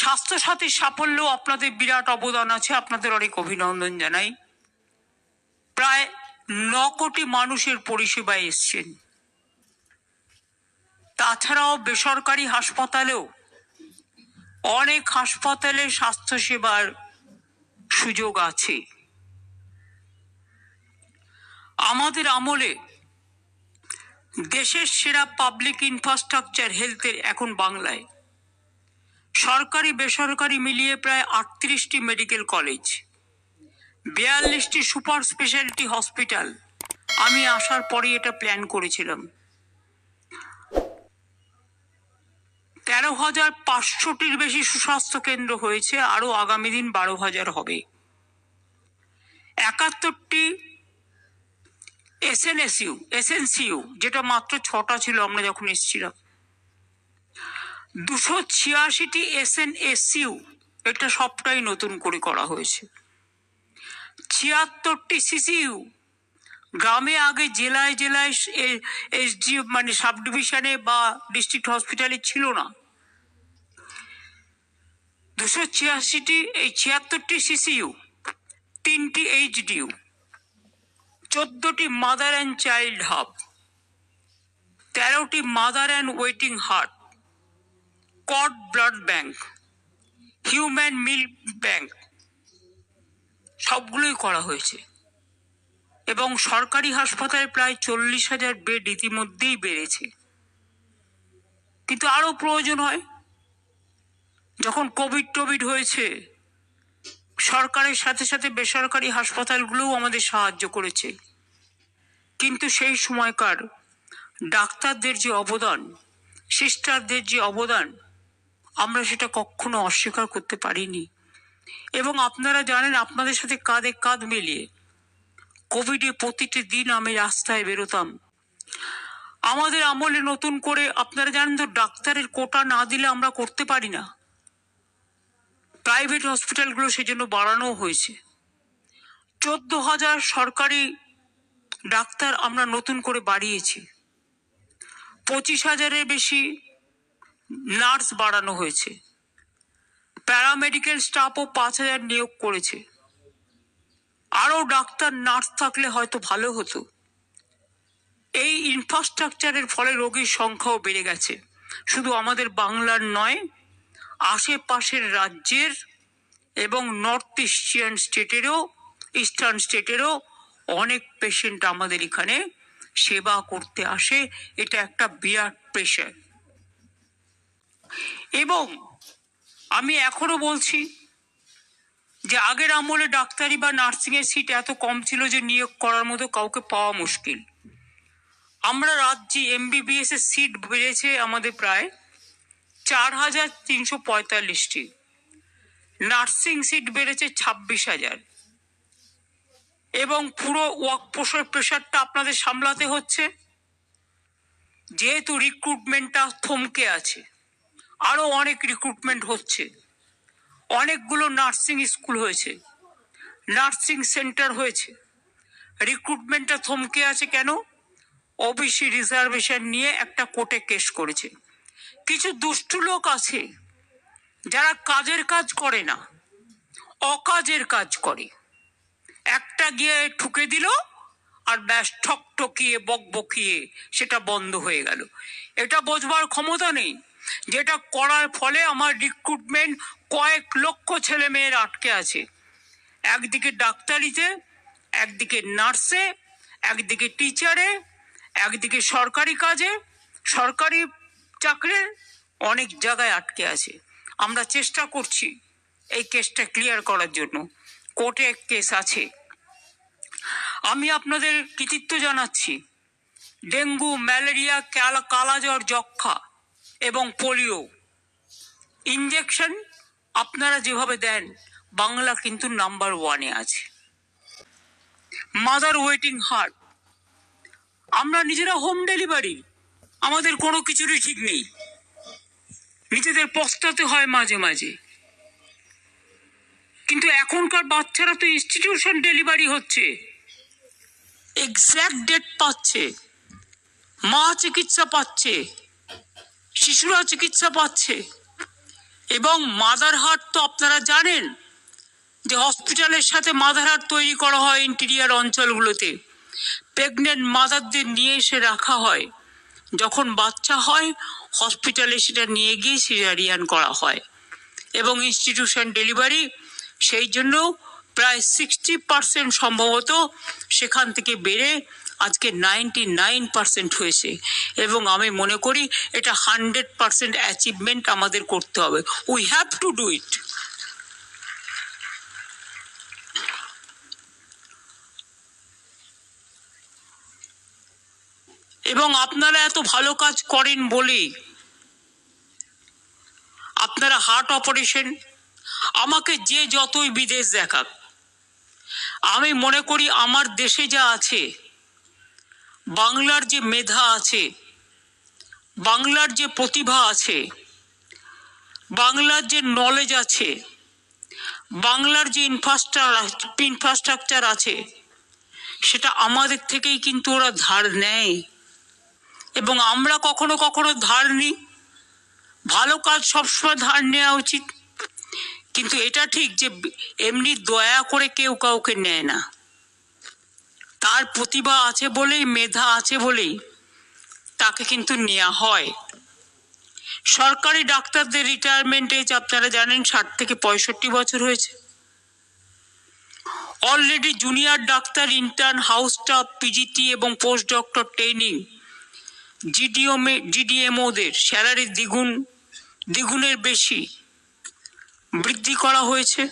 স্বাস্থ্যসাথীর সাফল্য আপনাদের বিরাট অবদান আছে। আপনাদের অনেক অভিনন্দন জানাই। প্রায় ন কোটি মানুষের পরিষেবায় এসছেন। তাছাড়াও বেসরকারি হাসপাতালেও অনেক হাসপাতালে স্বাস্থ্যসেবার সুযোগ আছে। আমাদের আমলে দেশের সেরা পাবলিক ইনফ্রাস্ট্রাকচার হেলথের এখন বাংলায়। সরকারি বেসরকারি মিলিয়ে প্রায় আটত্রিশটি মেডিকেল কলেজ, বিয়াল্লিশটি সুপার স্পেশালিটি হসপিটাল। আমি আসার পরে এটা প্ল্যান করেছিলাম। তেরো হাজার পাঁচশোটির বেশি সুস্বাস্থ্য কেন্দ্র হয়েছে, আরও আগামী দিন বারো হাজার হবে। একাত্তরটি S N S U S SNSU, SNCU, যেটা মাত্র ছটা ছিল, আমরা যখন এসেছিলাম। দুশো ছিয়াশিটি এসএনএসইউ এটা সবটাই নতুন করে করা হয়েছে। ছিয়াত্তরটি সিসিইউ গ্রামে আগে জেলায় জেলায় এসডি মানে সাব ডিভিশনে বা ডিস্ট্রিক্ট হসপিটালে ছিল না। দুশো ছিয়াশিটি, এই ছিয়াত্তরটি সিসিইউ তিনটি এইচডিইউ চোদ্দটি মাদার অ্যান্ড চাইল্ড হাব, তেরোটি mother and waiting hut cord blood bank human milk bank সবগুলোই করা হয়েছে। এবং সরকারি হাসপাতালে প্রায় চল্লিশ হাজার বেড ইতিমধ্যেই বেড়েছে। কিন্তু আরও প্রয়োজন হয়। যখন কোভিড টোভিড হয়েছে, সরকারের সাথে সাথে বেসরকারি হাসপাতালগুলোও আমাদের সাহায্য করেছে। কিন্তু সেই সময়কার ডাক্তারদের যে অবদান, সিস্টারদের যে অবদান আমরা সেটা কখনো অস্বীকার করতে পারিনি। এবং আপনারা জানেন, আপনাদের সাথে কাঁধে কাঁধ মিলিয়ে কোভিডে প্রতিটি দিন আমি রাস্তায় বেরোতাম। আমাদের আমলে নতুন করে, আপনারা জানেন তো, ডাক্তারের কোটা না দিলে আমরা করতে পারি না। প্রাইভেট হসপিটালগুলো সেজন্য বাড়ানো হয়েছে। চোদ্দ হাজার সরকারি ডাক্তার আমরা নতুন করে বাড়িয়েছি। পঁচিশ হাজারের বেশি নার্স বাড়ানো হয়েছে। প্যারামেডিক্যাল স্টাফও পাঁচ হাজার নিয়োগ করেছে। আরও ডাক্তার, নার্স থাকলে হয়তো ভালো হতো। এই ইনফ্রাস্ট্রাকচারের ফলে রোগীর সংখ্যাও বেড়ে গেছে। শুধু আমাদের বাংলার নয়, আশেপাশের রাজ্যের এবং নর্থ ইস্টিয়ান স্টেটেরও ইস্টার্ন স্টেটেরও অনেক পেশেন্ট আমাদের এখানে সেবা করতে আসে। এটা একটা বিরাট প্রেশার এবং আমি এখনও বলছি যে আগের আমলে ডাক্তারি বা নার্সিং এর সিট এত কম ছিল যে নিয়োগ করার মতো কাউকে পাওয়া মুশকিল। আমরা রাজ্যে এমবিবিএস এর সিট বেড়েছে আমাদের প্রায় চার হাজার তিনশো পঁয়তাল্লিশটি। নার্সিং সিট বেড়েছে ছাব্বিশ হাজার। এবং পুরো ওয়ার্ক পোষের প্রেশারটা আপনাদের সামলাতে হচ্ছে। যেহেতু রিক্রুটমেন্টটা থমকে আছে। আরও অনেক রিক্রুটমেন্ট হচ্ছে। অনেকগুলো নার্সিং স্কুল হয়েছে। নার্সিং সেন্টার হয়েছে। রিক্রুটমেন্টটা থমকে আছে কেন? ওবিসি রিজার্ভেশন নিয়ে একটা কোর্টে কেস করেছে। কিছু দুষ্টু লোক আছে যারা কাজের কাজ করে না, অকাজের কাজ করে। একটা গিয়ে ঠুকে দিল আর ব্যাস ঠক ঠকিয়ে বক বকিয়ে সেটা বন্ধ হয়ে গেল। এটা বোঝবার ক্ষমতা নেই। যেটা করার ফলে আমার রিক্রুটমেন্ট কয়েক লক্ষ ছেলে মেয়ের আটকে আছে। একদিকে ডাক্তারিতে, একদিকে নার্সে, একদিকে টিচারে, একদিকে সরকারি কাজে, সরকারি চাকরির অনেক জায়গায় আটকে আছে। আমরা চেষ্টা করছি এই কেসটা ক্লিয়ার করার জন্য। কোর্টে কেস আছে। আমি আপনাদের কৃতিত্ব জানাচ্ছি। ডেঙ্গু, ম্যালেরিয়া কালাজ্বর যক্ষা এবং পোলিও। ইঞ্জেকশন আপনারা যেভাবে দেন, বাংলা কিন্তু নাম্বার ওয়ানে আছে। মাদার ওয়েটিং হার্ট আমরা নিজেরা হোম ডেলিভারি আমাদের কোনো কিছুরই ঠিক নেই। নিজেদের পস্তাতে হয় মাঝে মাঝে। কিন্তু এখনকার বাচ্চারা তো ইনস্টিটিউশন ডেলিভারি হচ্ছে। এক্স্যাক্ট ডেট পাচ্ছে। মা চিকিৎসা পাচ্ছে। শিশুরা চিকিৎসা পাচ্ছে। এবং মাদারহাট তো আপনারা জানেন যে হসপিটালের সাথে মাদারহাট তৈরি করা হয় ইন্টেরিয়ার অঞ্চলগুলোতে। প্রেগনেন্ট মাদারদের নিয়ে এসে রাখা হয়। যখন বাচ্চা হয়, হসপিটালে সেটা নিয়ে গিয়ে সিজারিয়ান করা হয়। এবং ইনস্টিটিউশন ডেলিভারি, সেই জন্য প্রায় সিক্সটি পার্সেন্ট সম্ভবত সেখান থেকে বেড়ে আজকে নাইনটি নাইন পার্সেন্ট হয়েছে। এবং আমি মনে করি এটা হান্ড্রেড পার্সেন্ট অ্যাচিভমেন্ট আমাদের করতে হবে। We have to do it এবং আপনারা এত ভালো কাজ করেন বলেই আপনারা হার্ট অপারেশন আমাকে যে যতই বিদেশ দেখাক, আমি মনে করি আমার দেশে যা আছে বাংলার যে মেধা আছে, বাংলার যে প্রতিভা আছে, বাংলার যে নলেজ আছে, বাংলার যে ইনফ্রাস্ট্রাকচার ইনফ্রাস্ট্রাকচার আছে, সেটা আমাদের থেকেই কিন্তু ওরা ধার নেয়। এবং আমরা কখনো কখনো ধার নিই। ভালো কাজ সবসময় ধার নেওয়া উচিত। কিন্তু এটা ঠিক যে এমনি দয়া করে কেউ কাউকে নেয় না। তার প্রতিভা আছে বলেই, মেধা আছে বলেই তাকে কিন্তু নেওয়া হয়। সরকারি ডাক্তারদের রিটায়ারমেন্ট এজ আপনারা জানেন, ষাট থেকে পঁয়ষট্টি বছর হয়েছে। Already junior doctor intern house staff PGT এবং পোস্ট ডক্টর ট্রেনিং জিডিওমে জিডিএমওদের স্যালারি দ্বিগুণ, দ্বিগুণের বেশি বৃদ্ধি করা হয়েছে।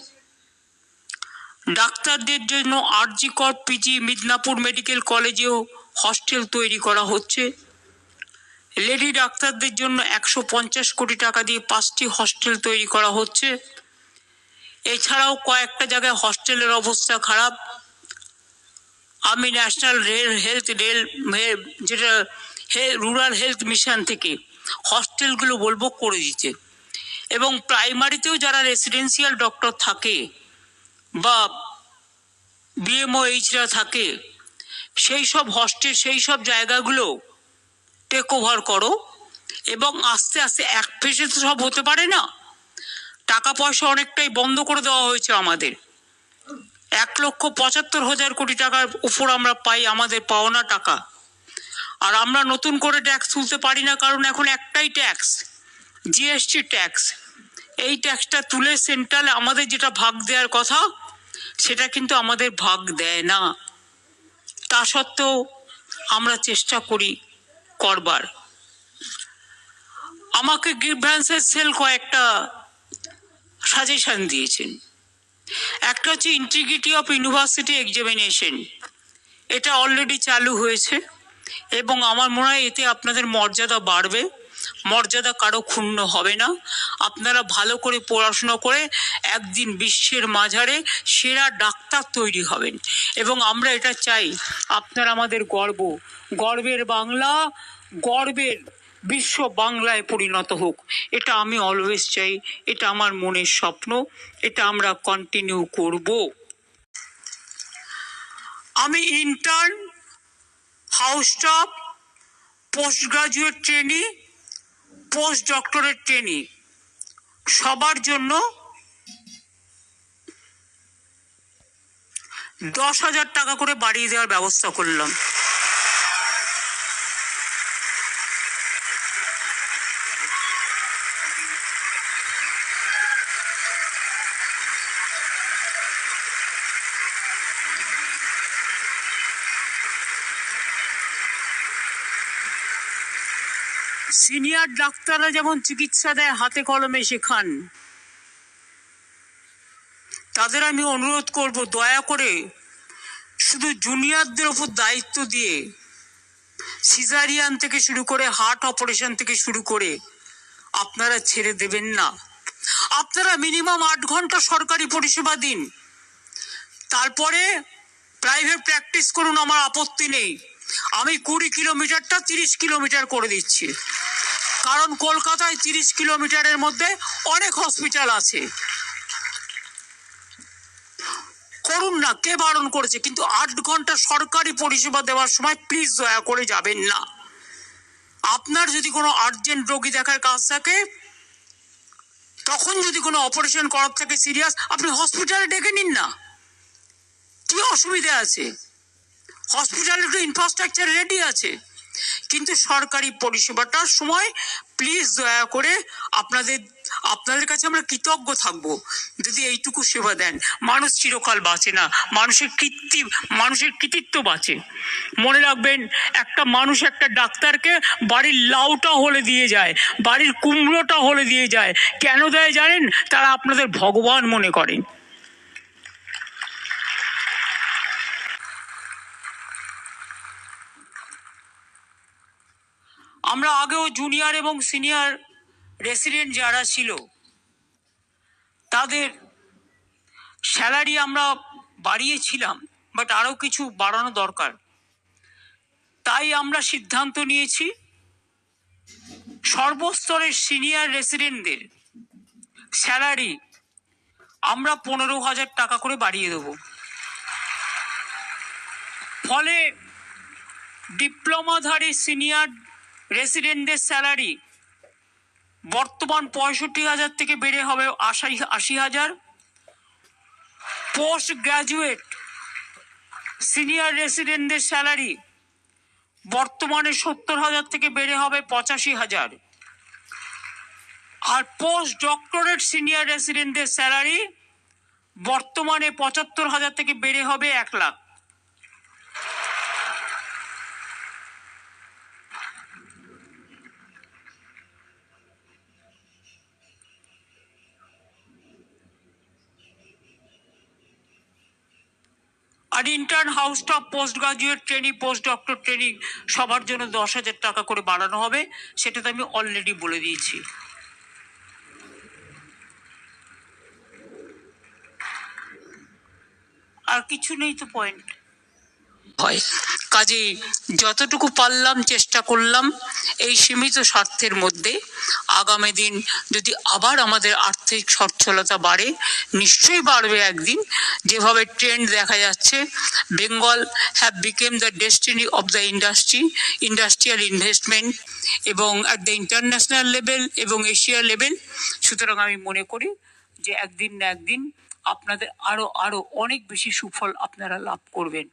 ডাক্তারদের জন্য আরজি কর পিজি মিদনাপুর মেডিকেল কলেজেও হস্টেল তৈরি করা হচ্ছে। লেডি ডাক্তারদের জন্য একশো পঞ্চাশ কোটি টাকা দিয়ে পাঁচটি হস্টেল তৈরি করা হচ্ছে। এছাড়াও কয়েকটা জায়গায় হস্টেলের অবস্থা খারাপ। আমি ন্যাশনাল রেল হেলথ রেল যেটা রুরাল হেলথ মিশন থেকে হস্টেলগুলো বলব করে দিতে এবং প্রাইমারিতেও যারা রেসিডেন্সিয়াল ডক্টর থাকে বা বিএমও এইচরা থাকে, সেই সব হস্টেল সেই সব জায়গাগুলো টেক ওভার করো এবং আস্তে আস্তে এক ফেসে তো সব হতে পারে না। টাকা পয়সা অনেকটাই বন্ধ করে দেওয়া হয়েছে আমাদের। এক লক্ষ পঁচাত্তর হাজার কোটি টাকার উপর আমরা পাই আমাদের পাওনা টাকা। আর আমরা নতুন করে ট্যাক্স তুলতে পারি না, কারণ এখন একটাই ট্যাক্স জিএসটি ট্যাক্স এই ট্যাক্সটা তুলে সেন্ট্রালে আমাদের যেটা ভাগ দেওয়ার কথা সেটা কিন্তু আমাদের ভাগ দেয় না। তা সত্ত্বেও আমরা চেষ্টা করি করবার। আমাকে গ্রিভ্যান্সের সেল কয়েকটা সাজেশন দিয়েছেন। একটা হচ্ছে ইন্টিগ্রিটি অফ ইউনিভার্সিটি এক্সামিনেশন এটা অলরেডি চালু হয়েছে এবং আমার মনে হয় এতে আপনাদের মর্যাদা বাড়বে। মর্যাদা কারও ক্ষুণ্ণ হবে না। আপনারা ভালো করে পড়াশোনা করে একদিন বিশ্বের মাঝারে সেরা ডাক্তার তৈরি হবেন। এবং আমরা এটা চাই, আপনারা আমাদের গর্ব। গর্বের বাংলা, গর্বের বিশ্ব বাংলায় পরিণত হোক। এটা আমি অলওয়েজ চাই, এটা আমার মনের স্বপ্ন, এটা আমরা কন্টিনিউ করব। আমি intern house staff post graduate training post doctorate training. সবার জন্য দশ হাজার টাকা করে বাড়িয়ে দেওয়ার ব্যবস্থা করলাম। সিনিয়র ডাক্তাররা যেমন চিকিৎসা দেয়, হাতে কলমে শেখান। তাদের আমি অনুরোধ করব, দয়া করে শুধু জুনিয়রদের ওপর দায়িত্ব দিয়ে সিজারিয়ান থেকে শুরু করে হার্ট অপারেশন থেকে শুরু করে আপনারা ছেড়ে দেবেন না। আপনারা মিনিমাম আট ঘণ্টা সরকারি পরিষেবা দিন। তারপরে প্রাইভেট প্র্যাকটিস করুন, আমার আপত্তি নেই। আমি কুড়ি কিলোমিটারটা তিরিশ কিলোমিটার করে দিচ্ছি। কারণ কলকাতায় তিরিশ কিলোমিটারের মধ্যে অনেক হসপিটাল আছে। করুন না, কে বারণ করেছে? কিন্তু আট ঘণ্টা সরকারি পরিষেবা দেওয়ার সময় প্লিজ দয়া করে যাবেন না। আপনার যদি কোনো আর্জেন্ট রোগী দেখার কাজ থাকে, তখন যদি কোনো অপারেশন করার থাকে সিরিয়াস আপনি হসপিটালে ডেকে নিন না। কি অসুবিধা আছে? হসপিটালে তো ইনফ্রাস্ট্রাকচার রেডি আছে। কিন্তু সরকারি পরিষেবাটার সময় প্লিজ দয়া করে আপনাদের আপনাদের কাছে আমরা কৃতজ্ঞ থাকব যদি এইটুকু সেবা দেন। মানুষ চিরকাল বাঁচে না, মানুষের কৃত্তি মানুষের কৃতিত্ব বাঁচে। মনে রাখবেন, একটা মানুষ একটা ডাক্তারকে বাড়ির লাউটা হলে দিয়ে যায়, বাড়ির কুমড়োটা হলে দিয়ে যায়। কেন দেয় জানেন? তারা আপনাদের ভগবান মনে করেন। আমরা আগেও জুনিয়র এবং সিনিয়র রেসিডেন্ট যারা ছিল, তাদের স্যালারি আমরা বাড়িয়েছিলাম বাট আরও কিছু বাড়ানো দরকার। তাই আমরা সিদ্ধান্ত নিয়েছি, সর্বস্তরের সিনিয়র রেসিডেন্টদের স্যালারি আমরা পনেরো হাজার টাকা করে বাড়িয়ে দেবো। ফলে ডিপ্লোমাধারী সিনিয়র রেসিডেন্টদের স্যালারি বর্তমান পঁয়ষট্টি হাজার থেকে বেড়ে হবে আশি আশি হাজার। পোস্ট গ্রাজুয়েট সিনিয়র রেসিডেন্টদের স্যালারি বর্তমানে সত্তর হাজার থেকে বেড়ে হবে পঁচাশি হাজার। আর পোস্ট ডক্টরেট সিনিয়র রেসিডেন্টদের স্যালারি বর্তমানে পঁচাত্তর হাজার থেকে বেড়ে হবে এক লাখ। আর intern house staff post graduate training post doctor training সবার জন্য দশ হাজার টাকা করে বাড়ানো হবে সেটা তো আমি অলরেডি বলে দিয়েছি। আর কিছু নেই তো পয়েন্ট হয় কাজেই যতটুকু পারলাম, চেষ্টা করলাম এই সীমিত স্বার্থের মধ্যে। আগামী দিন যদি আবার আমাদের আর্থিক সচ্ছলতা বাড়ে, নিশ্চয়ই বাড়বে একদিন। যেভাবে ট্রেন্ড দেখা যাচ্ছে Bengal have become the destiny of the industry industrial investment এবং অ্যাট দ্য ইন্টারন্যাশনাল লেভেল এবং এশিয়া লেভেল সুতরাং আমি মনে করি যে একদিন না একদিন আপনাদের আরও আরও অনেক বেশি সুফল আপনারা লাভ করবেন।